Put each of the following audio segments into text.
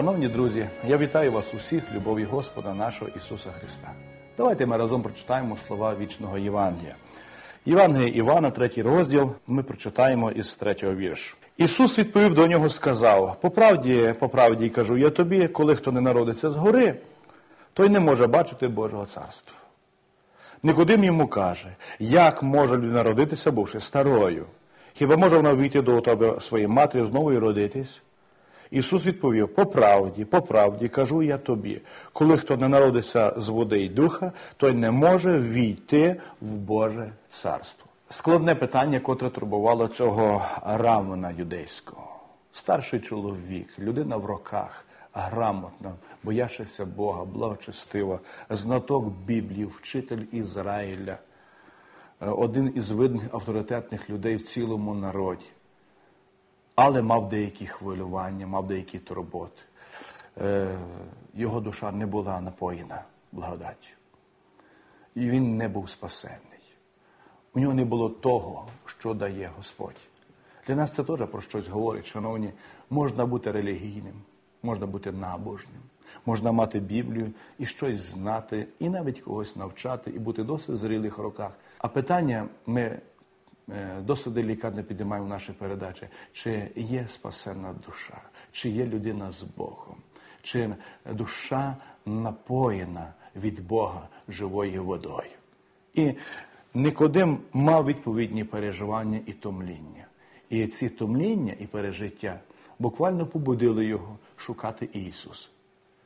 Шановні друзі, я вітаю вас усіх любові Господа нашого Ісуса Христа. Давайте ми разом прочитаємо слова вічного Євангелія. Євангелія Івана, третій розділ, ми прочитаємо із третього віршу. Ісус відповів до нього, сказав: По правді, по правді кажу я тобі, коли хто не народиться згори, той не може бачити Божого царства. Никодим йому каже, як може народитися, бувши старою? Хіба може вона вийти до тебе своєї матері знову і родитись? Ісус відповів: по правді, по правді кажу я тобі, коли хто не народиться з води й духа, той не може війти в Боже царство. Складне питання, котре турбувало цього рамена юдейського. Старший чоловік, людина в роках, грамотна, боявшися Бога, благочестива, знаток Біблії, вчитель Ізраїля, один із видних авторитетних людей в цілому народі але мав деякі хвилювання, мав деякі турботи. Е, його душа не була напоєна благодаттю. І він не був спасений. У нього не було того, що дає Господь. Для нас це теж про щось говорить, шановні, можна бути релігійним, можна бути набожним, можна мати Біблію і щось знати, і навіть когось навчати, і бути досить в зрілих роках. А питання ми досить делікатно підіймаємо наші передачі, чи є спасенна душа, чи є людина з Богом, чи душа напоєна від Бога живою водою. І Никодим мав відповідні переживання і томління. І ці томління і пережиття буквально побудили його шукати Ісуса.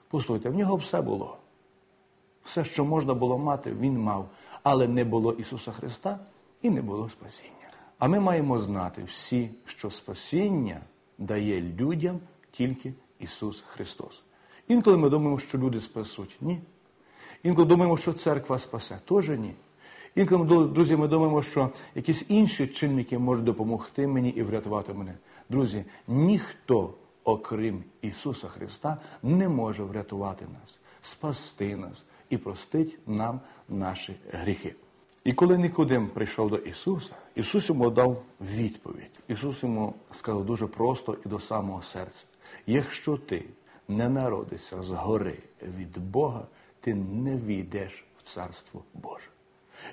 Послухайте, в нього все було. Все, що можна було мати, він мав, але не було Ісуса Христа і не було спасіння. А ми маємо знати всі, що спасіння дає людям тільки Ісус Христос. Інколи ми думаємо, що люди спасуть. Ні. Інколи думаємо, що церква спасе. Теж ні. Інколи, друзі, ми думаємо, що якісь інші чинники можуть допомогти мені і врятувати мене. Друзі, ніхто, окрім Ісуса Христа, не може врятувати нас, спасти нас і простить нам наші гріхи. І коли Нікодим прийшов до Ісуса, Ісус йому дав відповідь. Ісус йому сказав дуже просто і до самого серця: якщо ти не народишся згори від Бога, ти не війдеш в Царство Боже.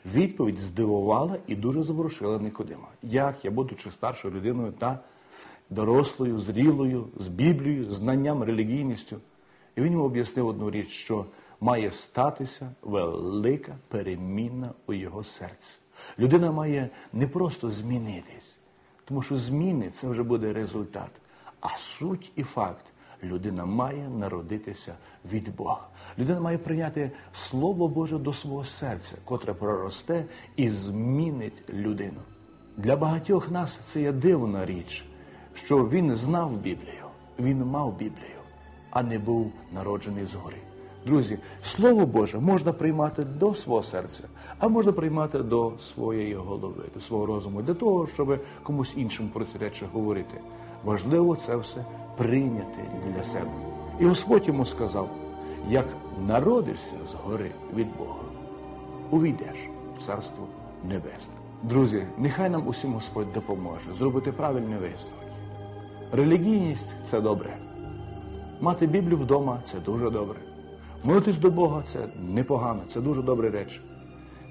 Відповідь здивувала і дуже заворушила Никодима. Як я, будучи старшою людиною та дорослою, зрілою, з Біблією, знанням, релігійністю. І він йому об'яснив одну річ, що має статися велика переміна у його серці. Людина має не просто змінитись, тому що зміни це вже буде результат. А суть і факт. Людина має народитися від Бога. Людина має прийняти Слово Боже до свого серця, котре проросте і змінить людину. Для багатьох нас це є дивна річ, що він знав Біблію, він мав Біблію, а не був народжений згори. Друзі, Слово Боже можна приймати до свого серця, а можна приймати до своєї голови, до свого розуму, для того, щоб комусь іншому про ці речі говорити. Важливо це все прийняти для себе. І Господь йому сказав: як народишся згори від Бога, увійдеш в Царство Небесне. Друзі, нехай нам усім Господь допоможе зробити правильні висновки. Релігійність це добре. Мати Біблію вдома це дуже добре. Молитись до Бога це непогано, це дуже добра реч.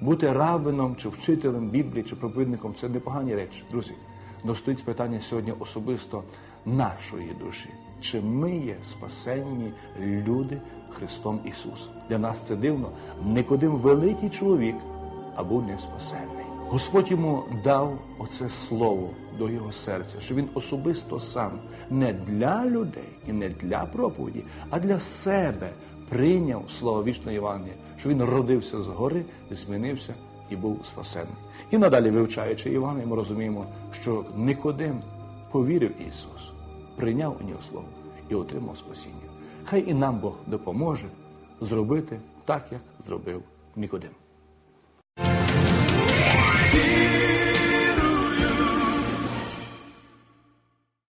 Бути раввином, чи вчителем Біблії, чи проповідником це непогані речі. Друзі, но стоїть питання сьогодні особисто нашої душі. Чи ми є спасенні люди Христом Ісусом? Для нас це дивно. Никодим великий чоловік, а був не спасенний. Господь йому дав оце слово до його серця, що він особисто сам не для людей і не для проповіді, а для себе прийняв слово вічної Євангелія, що він родився згори, змінився і був спасений. І надалі, вивчаючи Євангеліє, ми розуміємо, що Никодим повірив Ісус, прийняв у нього слово і отримав спасіння. Хай і нам Бог допоможе зробити так, як зробив Никодим.